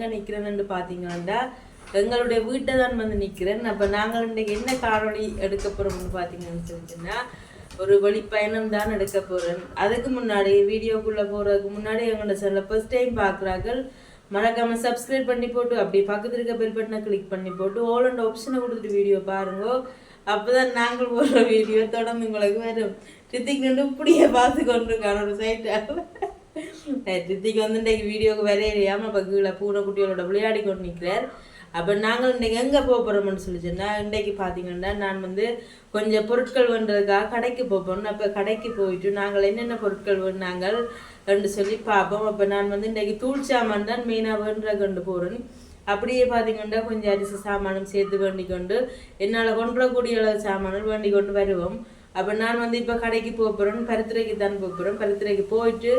எங்கே நிற்கிறேன்னு பார்த்தீங்கன்னா எங்களுடைய வீட்டை தான் வந்து நிற்கிறேன் அப்போ நாங்கள் இன்றைக்கு என்ன காரணி எடுக்க போகிறோம்னு பார்த்தீங்கன்னு சொல்லிட்டுன்னா ஒரு வழிப்பயணம் தான் எடுக்க போகிறேன் அதுக்கு முன்னாடி வீடியோக்குள்ளே போகிறதுக்கு முன்னாடி எங்களோட சில ஃபர்ஸ்ட் டைம் பார்க்குறார்கள் மறக்காமல் சப்ஸ்கிரைப் பண்ணி போட்டு அப்படி பக்கத்தில் இருக்க பெல் பட்டனை கிளிக் பண்ணி போட்டு ஓல் அண்ட் ஆப்ஷனை கொடுத்துட்டு வீடியோ பாருவோம் அப்போ தான் நாங்கள் போடுற வீடியோ தொடர்ந்து உங்களுக்கு வரும். ரித்திக் நின்று இப்படியே பார்த்து கொண்டிருக்கான ஒரு சைட்டாக ரித்திக்கு வந்து இன்றைக்கு வீடியோக்கு வரையிலையாம இப்போ கீழே பூனைக்குட்டிகளோட விளையாடி கொண்டு நிற்கிறார் அப்போ நாங்கள் இன்றைக்கி எங்கே போக போகிறோம்னு சொன்னால் இன்றைக்கு பார்த்தீங்கன்னா நான் வந்து கொஞ்சம் பொருட்கள் வேண்டதுக்காக கடைக்கு போகிறோம் அப்போ கடைக்கு போயிட்டு நாங்கள் என்னென்ன பொருட்கள் வேணாங்கள் என்று சொல்லி பார்ப்போம். அப்போ நான் வந்து இன்றைக்கு தூள் சாமான் தான் மெயினாக வேண்ட கொண்டு போகிறேன் அப்படியே பார்த்தீங்கன்னா கொஞ்சம் அரிசி சாமானும் சேர்த்து வேண்டிக் கொண்டு என்னால் கொண்டுறக்கூடிய அளவு சாமானும் வேண்டிக் கொண்டு வருவோம். அப்போ நான் வந்து இப்போ கடைக்கு போக போகிறோம் பருத்துறைக்கு தான் போக போகிறோம் பருத்திரைக்கு போயிட்டு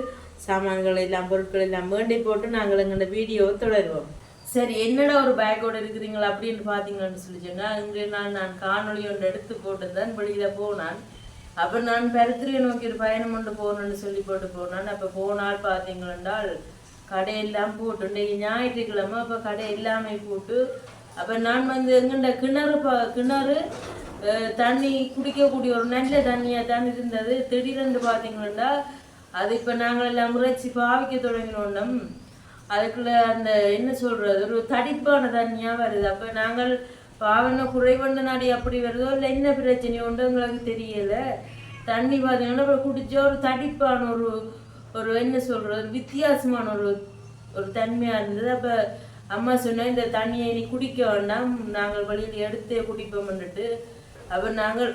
சாமான்கள் எல்லாம் பொருட்கள் எல்லாம் வேண்டி போட்டு நாங்கள் எங்களோட வீடியோவை தொடருவோம். சரி என்னடா ஒரு பேக்கோடு இருக்குதுங்களா அப்படின்னு பார்த்தீங்கன்னு சொல்லி சொன்னால் இங்கே நான் நான் காணொலி ஒன்று எடுத்து போட்டு தான் வெளியில் போனான். அப்போ நான் பெருத்திரியை நோக்கி ஒரு பயணம் கொண்டு போகணும்னு சொல்லி போட்டு போனான். அப்போ போனால் பார்த்தீங்கன்னால் கடையெல்லாம் போட்டு இன்றைக்கு ஞாயிற்றுக்கிழமை அப்போ கடை எல்லாமே போட்டு அப்போ நான் வந்து எங்கண்ட கிணறு பா கிணறு தண்ணி குடிக்கக்கூடிய ஒரு நல்ல தண்ணியாக தான் இருந்தது. திடீரென்று பார்த்தீங்கன்னா அது இப்போ நாங்கள் எல்லாம் முறைச்சி பாவிக்க தொடங்கினோம் அதுக்குள்ள அந்த என்ன சொல்றது ஒரு தடிப்பான தண்ணியாக வருது. அப்போ நாங்கள் பாவன குறைவண்ட நாடி அப்படி வருதோ இல்லை என்ன பிரச்சனை உண்டு எங்களுக்கு தெரியல. தண்ணி பார்த்தீங்கன்னா அப்புறம் குடிச்சா ஒரு தடிப்பான ஒரு ஒரு என்ன சொல்றது ஒரு வித்தியாசமான ஒரு ஒரு தன்மையாக இருந்தது. அப்போ அம்மா சொன்னா இந்த தண்ணியை நீ குடிக்க வேண்டாம். நாங்கள் வழியில் எடுத்தே குடிப்போம்னுட்டு அப்போ நாங்கள்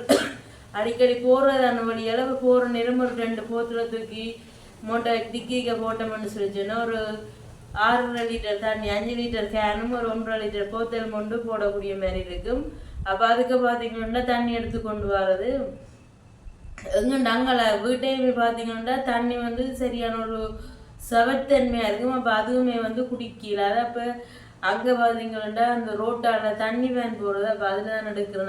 அடிக்கடி போறதான மணி அளவு போகிற நேரம் ஒரு ரெண்டு போத்துல தூக்கி மூட்டை டிக்கிக்க போட்டோம்னு சொல்லி ஒரு ஆறரை லிட்டர் தண்ணி அஞ்சு லிட்டர் கேனும் ஒரு ஒன்றரை லிட்டர் போத்தல் கொண்டு போடக்கூடிய மாதிரி இருக்கும். அப்போ அதுக்கு பார்த்தீங்கன்னா தண்ணி எடுத்து கொண்டு வர்றது. எங்கே அங்கே வீட்டையுமே பார்த்தீங்கன்னா தண்ணி வந்து சரியான ஒரு சவத்தன்மையாக இருக்கும். அப்போ அதுவுமே வந்து குடிக்கல. அது அப்போ அங்கே பார்த்தீங்கன்னா அந்த ரோட்டால தண்ணி வேன் போடுறது. அப்போ அதில் தான் எடுக்கிற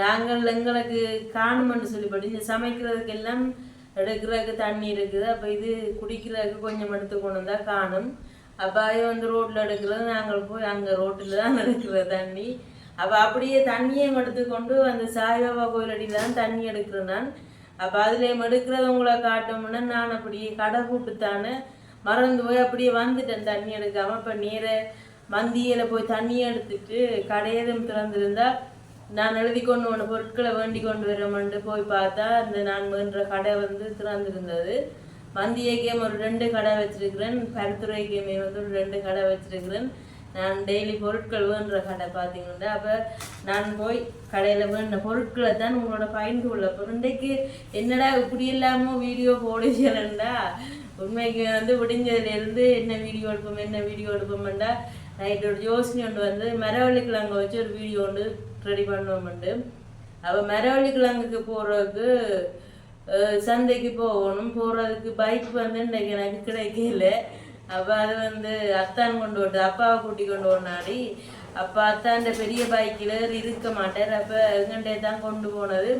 நாங்கள் எங்களுக்கு காணுமென்னு சொல்லிப்பட்டு இந்த சமைக்கிறதுக்கு எல்லாம் எடுக்கிறதுக்கு தண்ணி இருக்குது. அப்போ இது குடிக்கிறதுக்கு கொஞ்சம் எடுத்து கொண்டு வந்தால் காணும். அப்போ அது வந்து ரோட்டில் எடுக்கிறது நாங்கள் போய் அங்கே ரோட்டில் தான் எடுக்கிற தண்ணி. அப்போ அப்படியே தண்ணியும் எடுத்துக்கொண்டு அந்த சாய்பாபா கோயில் அடியில் தான் தண்ணி எடுக்கிறேன் நான். அப்போ அதுலேயும் எடுக்கிறத உங்களை காட்டோம்னா நான் அப்படியே கடை கூட்டுத்தானே மறந்து போய் அப்படியே வந்துட்டேன் தண்ணி எடுக்காமல் இப்போ நேர மந்தியில் போய் தண்ணி எடுத்துட்டு கடையதும் திறந்துருந்தால் நான் எழுதி கொண்டு வந்த பொருட்களை வேண்டி கொண்டு வரமென்று போய் பார்த்தா அந்த நான் வேண்ட கடை வந்து திறந்திருந்தது. மந்தியக்கேம் ஒரு ரெண்டு கடை வச்சிருக்கிறேன். பருத்துறைக்கேமே வந்து ஒரு ரெண்டு கடை வச்சிருக்கிறேன். நான் டெய்லி பொருட்கள் வேண்ட கடை பார்த்தீங்கன்னா அப்போ நான் போய் கடையில் வேண்ட பொருட்களை தான் உங்களோட பகிர்ந்து உள்ள இன்றைக்கு என்னடா இப்படி இல்லாமல் வீடியோ போடுகிறேன்டா? உண்மைக்கு வந்து விடிஞ்சதுலேருந்து என்ன வீடியோ எடுப்போம் என்ன வீடியோ எடுப்போம்டா? நைட்டு ஒரு யோசனை ஒன்று வந்து மரவள்ளி கிழங்கை வச்சு ஒரு வீடியோ ஒன்று ரெடி பண்ணுவோம்ண்டு அப்போ மரவள்ளி கிழங்குக்கு போகிறதுக்கு சந்தைக்கு போகணும். போகிறதுக்கு பைக் வந்து இன்றைக்கு எனக்கு கிடைக்கல. அப்போ அது வந்து அத்தான் கொண்டு வந்து அப்பாவை கூட்டி கொண்டு போனாடி அப்போ அத்தாண்ட பெரிய பைக்கில் இருக்க மாட்டார். அப்போ எங்கண்டே தான் கொண்டு போனது.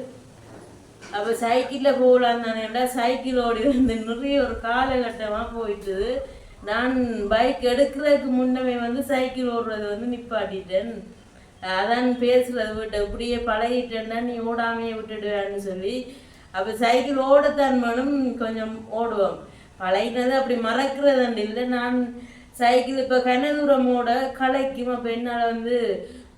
அப்போ சைக்கிளில் போகலான்னு தானேடா சைக்கிள் ஓடி வந்து நிறைய ஒரு காலகட்டமாக போயிட்டுது. நான் பைக் எடுக்கிறதுக்கு முன்னமே வந்து சைக்கிள் ஓடுறது வந்து நிப்பாட்டிட்டேன். அதான் பேசுறது விட்டு இப்படியே பழகிட்டேன்னா நீ ஓடாமையே விட்டுடுவேன்னு சொல்லி. அப்போ சைக்கிள் ஓடத்தான் மனும் கொஞ்சம் ஓடுவோம். பழகினது அப்படி மறக்கிறதன் இல்லை. நான் சைக்கிள் இப்போ கனதூரம் ஓட கலைக்கும். அப்போ என்னால் வந்து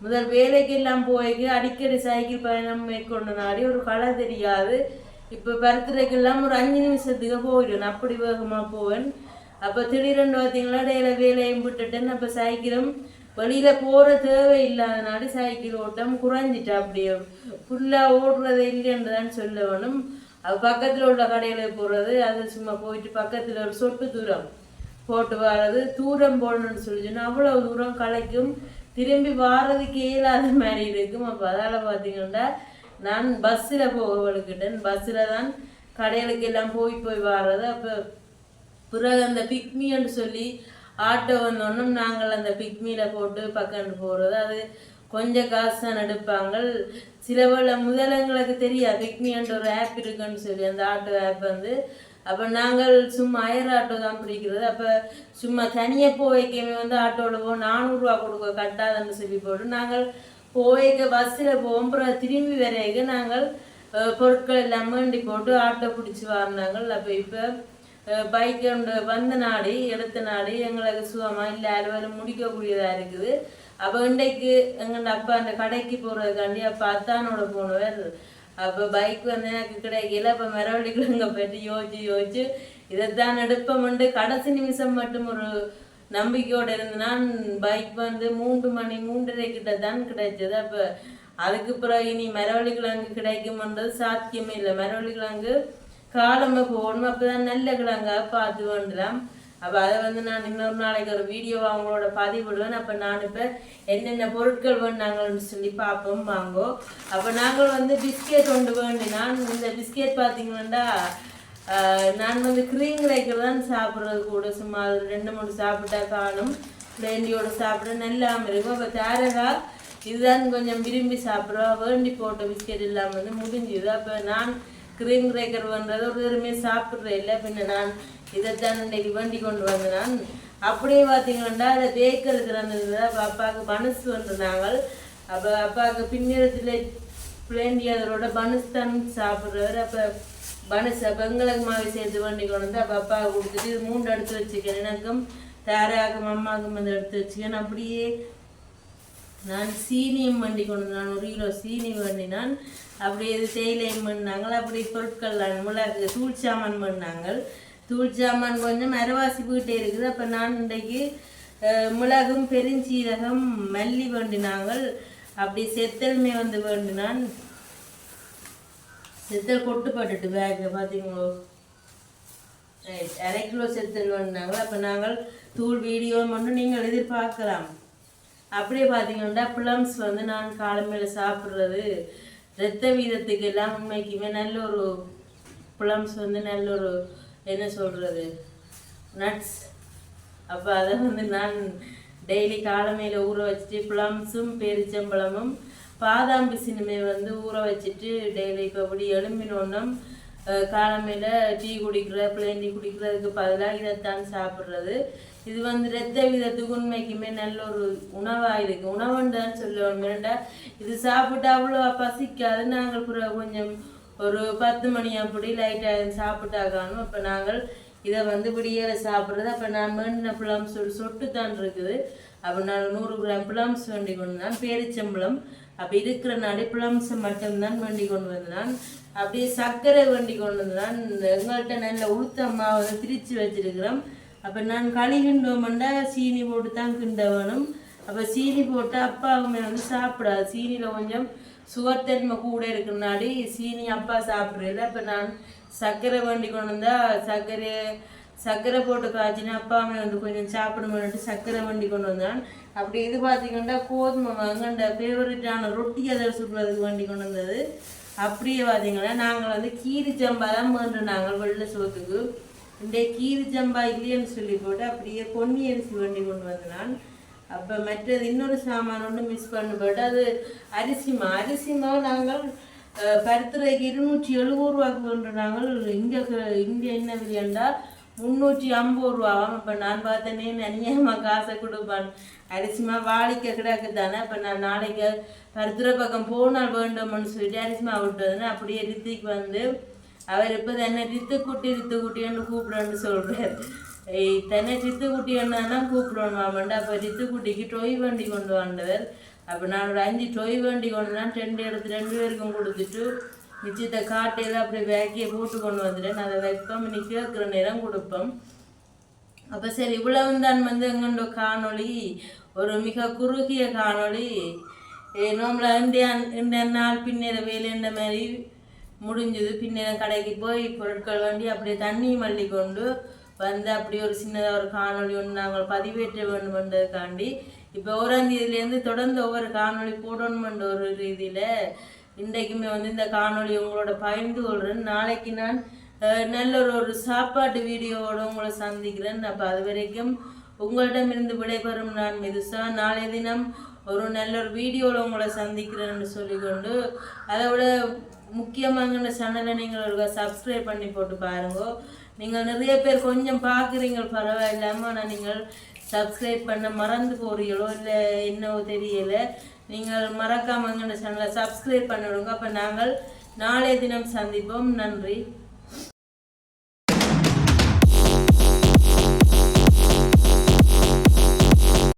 முதல் வேலைக்கு எல்லாம் போய்க்கு அடிக்கடி சைக்கிள் பயணம் மேற்கொண்ட நாடி ஒரு களை தெரியாது. இப்போ பருத்துறைக்கெல்லாம் ஒரு அஞ்சு நிமிஷத்துக்கு போயிடுவேன். அப்படி வேகமாக போவேன். அப்போ திடீரென்று பார்த்தீங்களா இடையில வேலையும் விட்டுட்டேன்னு அப்போ சைக்கிளும் வெளியில் போகிற தேவை இல்லாதனால சைக்கிள் ஓட்டம் குறைஞ்சிட்டு அப்படியே ஃபுல்லாக ஓடுறது இல்லைன்னு தான் சொல்ல வேணும் அது பக்கத்தில் உள்ள கடையில் போடுறது அது சும்மா போயிட்டு பக்கத்தில் ஒரு சொட்டு தூரம் போட்டு வர்றது தூரம் போடணும்னு சொல்லி சொன்னால் அவ்வளோ தூரம் களைக்கும் திரும்பி வாரதுக்கு இயலாத மாதிரி இருக்கும். அப்போ அதால் பார்த்தீங்கன்னா நான் பஸ்ஸில் போக வழுக்கிட்டேன் பஸ்ஸில் தான் கடைகளுக்கு எல்லாம் போய் போய் வர்றது. அப்போ பிறகு அந்த பிக்மின்னு சொல்லி ஆட்டோ வந்தோன்னும் நாங்கள் அந்த பிக்மியில் போட்டு பக்கண்டு போகிறது அது கொஞ்சம் காசு தான் எடுப்பாங்க. பல முதலங்களுக்கு தெரியாது. பிக்மின்ற ஒரு ஆப் இருக்குன்னு சொல்லி அந்த ஆட்டோ ஆப் வந்து. அப்போ நாங்கள் சும்மா அயர் ஆட்டோ தான் பிடிக்கிறது. அப்போ சும்மா தனியாக போய்க்கவே வந்து ஆட்டோவில் போ நானூறுரூவா கொடுக்க கட்டாதுன்னு சொல்லி போட்டு நாங்கள் போய்க்க பஸ்ஸில் போகும்போது திரும்பி வரைக்க நாங்கள் பொருட்கள் எல்லாம் வேண்டி போட்டு ஆட்டோ பிடிச்சி வாரினாங்க அப்போ இப்போ பைக் கொண்டு வந்த நாடி எடுத்த நாடி எங்களுக்கு சுகமா இல்லை அலுவலம் முடிக்கக்கூடியதா இருக்குது. அப்போ இன்றைக்கு எங்கள் அப்பா அந்த கடைக்கு போகிறதுக்காண்டி அப்போ அத்தானோட போனவர் அப்போ பைக் வந்து எனக்கு கிடைக்கல அப்போ மரவழிக்குள்ள பற்றி யோசிச்சு யோசிச்சு இதைத்தான் எடுப்போம்ண்டு கடைசி நிமிஷம் மட்டும் ஒரு நம்பிக்கையோடு இருந்து நான் பைக் வந்து மூன்று மணி மூன்றரை கிட்ட தான் கிடைச்சது. அப்போ அதுக்கு பிறகு இனி மரவள்ளி கிழங்கு கிடைக்கும்ன்றது சாத்தியமே இல்லை. மரவள்ளி கிழங்கு காலமே போகணும். அப்பதான் நல்ல கிழங்கா பார்த்து வேண்டலாம். அப்போ அதை வந்து நான் இன்னொரு நாளைக்கு ஒரு வீடியோ அவங்களோட பதிவிடுவேன். அப்போ நான் இப்போ என்னென்ன பொருட்கள் வேணாங்கன்னு சொல்லி பார்ப்போம் வாங்கோ. அப்போ நாங்கள் வந்து பிஸ்கெட் கொண்டு வேண்டினான். இந்த பிஸ்கெட் பார்த்தீங்கன்னா ஆஹ், நான் வந்து க்ரீம் ரைக்கர் தான் சாப்பிட்றது கூட சும்மா அது ரெண்டு மூணு சாப்பிட்டா காணும். பிளேண்டியோட சாப்பிட நல்லா இருக்கும். அப்போ தாரகா இதுதான் கொஞ்சம் விரும்பி சாப்பிட்றோம் வேண்டி போட்ட பிஸ்கெட் இல்லாமல் வந்து முடிஞ்சுது. அப்போ நான் க்ரீம் கிரேக்கர் பண்ணுறது ஒரு தடவை சாப்பிட்றது இல்லை. பின்ன நான் இதைத்தான் இன்றைக்கு வேண்டி கொண்டு வந்தேன். நான் அப்படியே பார்த்தீங்கன்னா அதை பேக்கருக்கு அப்போ அப்பாவுக்கு மனசு வந்து நாங்கள். அப்போ அப்பாவுக்கு பின்னிறத்தில் பிளேண்டி அதோட பனஸ் தான் சாப்பிட்றவர். அப்போ பனஸ் அப்போ எங்களுக்கு மாவி சேர்த்து வண்டி கொண்டு வந்து அப்போ அப்பாவுக்கு கொடுத்துட்டு மூண்டு மூன்று எடுத்து வச்சுக்கேன் எனக்கும் தாராக்கும் அம்மாவுக்கும் வந்து எடுத்து வச்சுக்கேன் அப்படியே நான் சீனியம் வண்டி கொண்டு நான் ஒரு கிலோ சீனி வண்டினான். அப்படி இது தேயிலையும் பண்ணாங்க அப்படி பொருட்கள் நான் மிளகு தூள் சாமான் பண்ணாங்க தூள் சாமான் கொஞ்சம் அரைவாசி போயிட்டே இருக்குது. அப்போ நான் இன்றைக்கு அஹ், மிளகும் பெருஞ்சீரகம் மல்லி வேண்டினாங்கள். அப்படி செத்தல்மே வந்து வேண்டினான். செத்தல் கொட்டுப்பட்டுட்டு பேக்கு பார்த்தீங்களோ அரை கிலோ செத்தல் வேணுனாங்க அப்போ நாங்கள் தூள் வீடியோ மட்டும் நீங்கள் எதிர்பார்க்கலாம். அப்படியே பார்த்தீங்கன்னா பிளம்ஸ் வந்து நான் காலமையில் சாப்பிட்றது இரத்த வீதத்துக்கு எல்லாம் உண்மைக்குமே நல்ல ஒரு பிளம்ஸ் வந்து நல்ல ஒரு என்ன சொல்கிறது நட்ஸ் அப்போ அதை வந்து நான் டெய்லி காலமையில் ஊற வச்சுட்டு பிளம்ஸும் பெரிச்சம்பழமும் பாதாம் பிசினுமே வந்து ஊற வச்சுட்டு டெய்லி இப்போ அப்படி எலும்பினோன்னும் காலமையில் டீ குடிக்கிற பிளேன் டீ குடிக்கிறதுக்கு பதிலாக இதைத்தான் சாப்பிட்றது. இது வந்து ரத்த விதத்துக்கு உண்மைக்குமே நல்ல ஒரு உணவாக இருக்கு. உணவுண்டான்னு சொல்லுவாங்க ஏன்டா இது சாப்பிட்டா அவ்வளோ பசிக்காது. நாங்கள் பிறகு கொஞ்சம் ஒரு பத்து மணி அப்படி லைட்டாக சாப்பிட்டா காணும். அப்போ நாங்கள் இதை வந்து விடியல சாப்பிட்றது. அப்போ நான் வேண்டின பிளம்ஸ் ஒரு சொட்டு தான் இருக்குது. அப்போ நான் நூறு கிராம் பிளம்ஸ் வேண்டி கொண்டு வந்தேன். பேரிச்சம்பளம் அப்போ இருக்கிற நாடி பிளம்ஸை மட்டும்தான் வேண்டி கொண்டு வந்தான். அப்படியே சர்க்கரை வேண்டி கொண்டு வந்தான். எங்கள்கிட்ட நல்ல உளுத்த மாவை திரிச்சு வச்சிருக்கிறோம். அப்போ நான் களி கிண்டோம்னா சீனி போட்டு தான் கிண்ட வேணும் அப்போ சீனி போட்டு அப்பாவுமே வந்து சாப்பிடாது. சீனியில் கொஞ்சம் சுகர் தன்மை கூட இருக்கிறனாடி சீனி அப்பா சாப்பிட்றதில்ல. அப்போ நான் சர்க்கரை வேண்டி கொண்டு வந்தால் சர்க்கரை சர்க்கரை போட்டு காய்ச்சினா அப்பாவுமே வந்து கொஞ்சம் சாப்பிடுமென்ட்டு சர்க்கரை வண்டி கொண்டு வந்தான். அப்படி இது பார்த்தீங்கன்னா கோதுமை எங்கண்ட ஃபேவரட்டான ரொட்டி அதை சுடுறதுக்கு வண்டி கொண்டு வந்தது. அப்படியே பார்த்தீங்கன்னா நாங்கள் வந்து கீரி சம்பா தான் வேண்டு நாங்கள் வெள்ளை சோத்துக்கு இன்றைய கீரி ஜம்பா இல்லைன்னு சொல்லி போட்டு அப்படியே பொன்னி அரிசி வண்டி கொண்டு வந்து நான் அப்போ மற்றது இன்னொரு சாமான் ஒன்று மிஸ் பண்ணப்பட்டு அது அரிசிமா அரிசிமா நாங்கள் பருத்துறைக்கு இருநூற்றி எழுபது ரூபாய்க்கு கொண்டு நாங்கள் இங்கே இங்கே என்ன விலையாண்டா? முந்நூற்றி ஐம்பது ரூபாவும் இப்போ நான் பார்த்தேனே அநியாயமாக காசை கொடுப்பான். அரிசிமா வாழிக்க கிடக்கு தானே இப்போ நான் நாளைக்கு பருத்துறை பக்கம் போனால் வேண்டும்னு சொல்லிட்டு அரிசிமா விட்டதுன்னு அப்படியே ரித்திக்கு வந்து அவர் இப்போ தன்னை ரித்துக்குட்டி ரித்துக்குட்டின்னு கூப்பிடணும்னு சொல்கிறார் தன்னை ரித்துக்குட்டின்னா தான் கூப்பிடணும் ஆமாண்டா அப்போ ரித்துக்குட்டிக்கு டொய் வண்டி கொண்டு வந்தவர். அப்போ நான் ஒரு அஞ்சு டொய் வண்டி கொண்டு தான் ரெண்டு இடத்து ரெண்டு பேருக்கும் கொடுத்துட்டு நிச்சயத்தை காட்டையில் அப்படி வேக்கியை போட்டு கொண்டு வந்துட்டேன். அதை வைப்போம் இன்னைக்கு கேட்குற நேரம் கொடுப்போம். அப்போ சரி இவ்வளவு தான் வந்து எங்கண்ட காணொளி ஒரு மிக குறுகிய காணொளி. நம்மளை இந்தியா இந்த நாள் பின்னிற வேலைன்ற மாதிரி முடிஞ்சது. பின்னிற கடைக்கு போய் பொருட்கள் வண்டி அப்படியே தண்ணி மல்லி கொண்டு வந்து அப்படியே ஒரு சின்னதாக ஒரு காணொளி ஒன்று நாங்கள் பதிவேற்ற வேண்டுமென்றதுக்காண்டி இப்போ ஓராம் தேதியிலேருந்து தொடர்ந்து ஒவ்வொரு காணொளி போடணுமென்ற ஒரு ரீதியில் இன்றைக்குமே வந்து இந்த காணொலி உங்களோட பகிர்ந்து கொள்கிறேன் நாளைக்கு நான் நல்ல ஒரு ஒரு சாப்பாட்டு வீடியோவோட உங்களை சந்திக்கிறேன். அப்போ அது வரைக்கும் உங்களிடமிருந்து விடைபெறும் நான் மிதுசா. நாளைய தினம் ஒரு நல்ல ஒரு வீடியோவில் உங்களை சந்திக்கிறேன்னு சொல்லிக்கொண்டு அதை விட முக்கியமான சேனலை நீங்கள் ஒரு சப்ஸ்கிரைப் பண்ணி போட்டு பாருங்க. நீங்கள் நிறைய பேர் கொஞ்சம் பார்க்குறீங்க பரவாயில்லாமல் ஆனால் நீங்கள் சப்ஸ்கிரைப் பண்ண மறந்து போறீங்களோ இல்லை என்னவோ தெரியல. நீங்கள் மறக்காம எங்கள் சேனலை சப்ஸ்கிரைப் பண்ணிவிடுங்க அப்போ நாங்கள் நாளைய தினம் சந்திப்போம். நன்றி.